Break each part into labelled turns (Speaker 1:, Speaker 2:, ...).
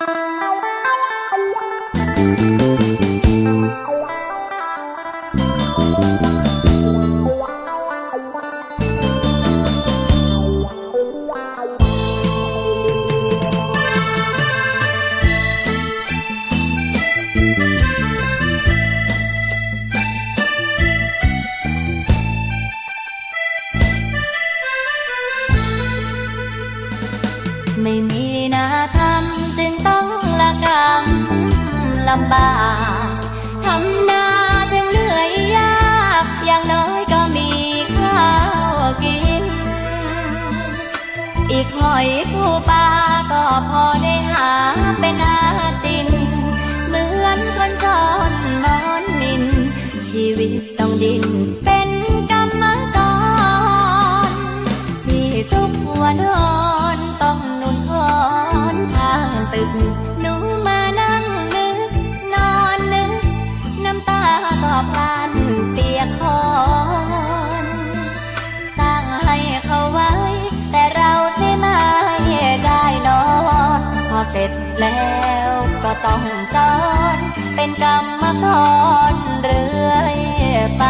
Speaker 1: Bye. ำบากทำนาถึงเหนื่อยยาก อย่างน้อยก็มีข้าวกิน อีกหอยผู้ปลาก็พอได้หาเป็นอา แล้วก็ต้องจอนเป็นกรรมกรเรื่อยไป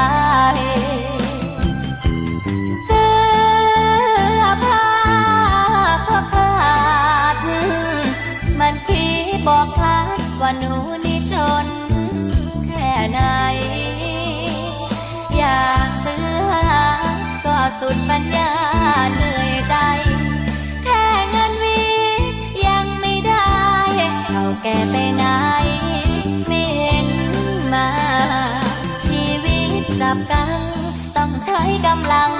Speaker 1: ับกัน ต้องใช้กำลัง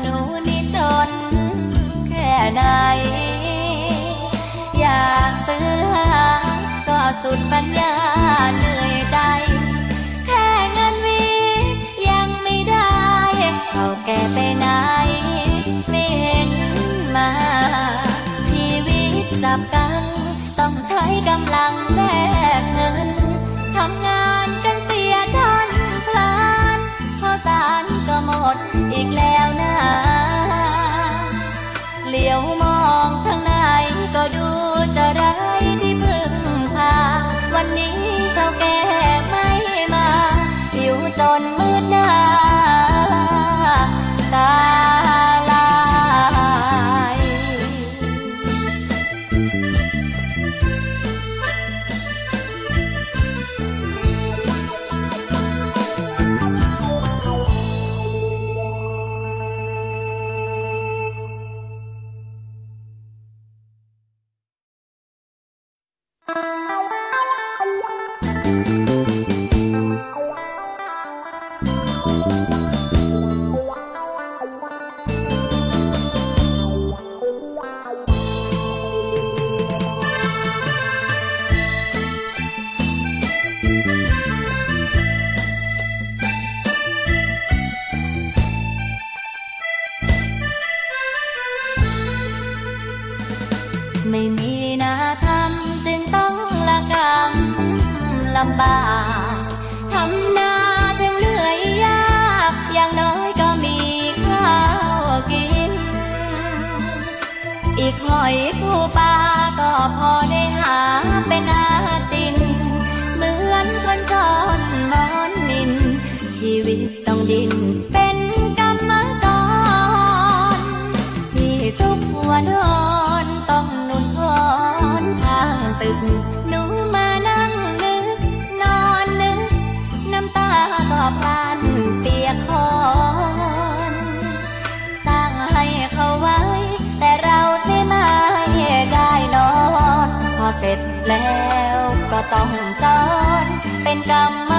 Speaker 1: หนูนี่จนแค่ไหน อยากซื้อหาก็สุดปัญญาเหนื่อยใจ ไม่มี ลำบากทำนาถึงเหนื่อยยากอย่างน้อยก็มีข้าวกิน อีกหน่อยผู้ปลาก็พอได้หาเป เ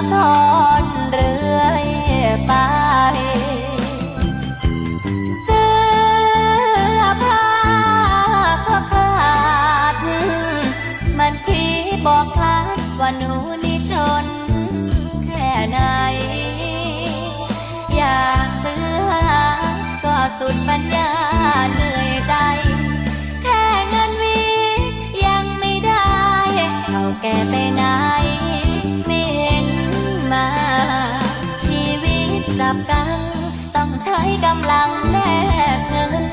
Speaker 1: ตจับกังต้องใช้กำลังแลกเงิน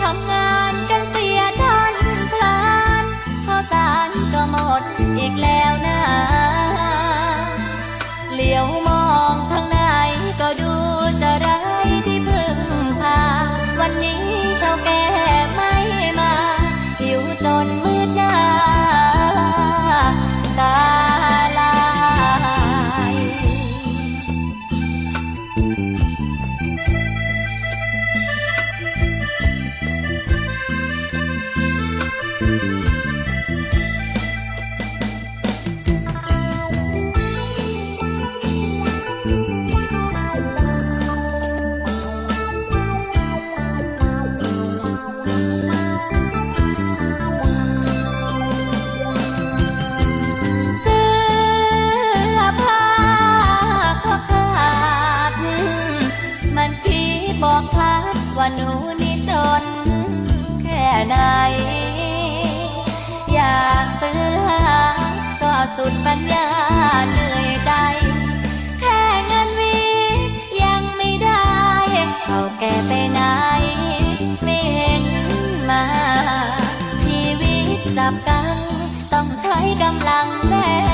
Speaker 1: ทำงานกันเสียดันพลานข้าวสารก็หมดอีกแล้วนะ สุดปัญญาเหนื่อยใจ แค่เงินวียังไม่ได้เขาแก่ไปไหน ไม่เห็นมา ชีวิตจับกัน ต้องใช้กำลังแลกเงิ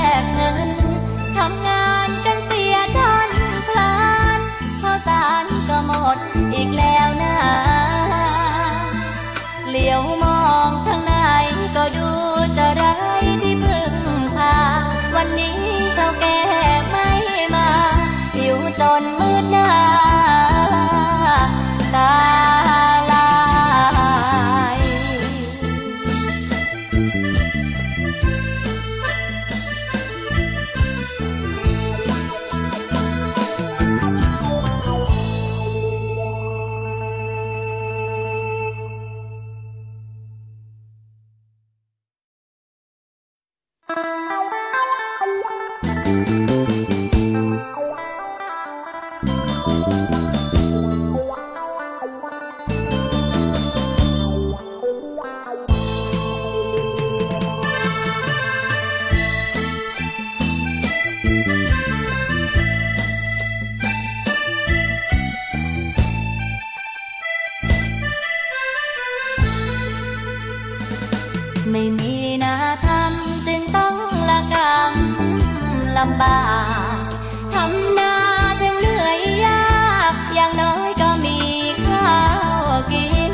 Speaker 1: ไม่มีนาทำจึงต้องละกำลำบากทำนาถึงเหนื่อยยากอย่างน้อยก็มีข้าวกิน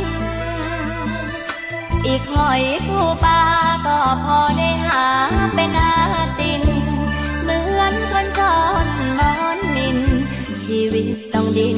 Speaker 1: อีกหอยผู้ปลาก็พอได้หาเป็นอาจิน เหมือนคนจนมอนมิน ชีวิตต้องดิ้น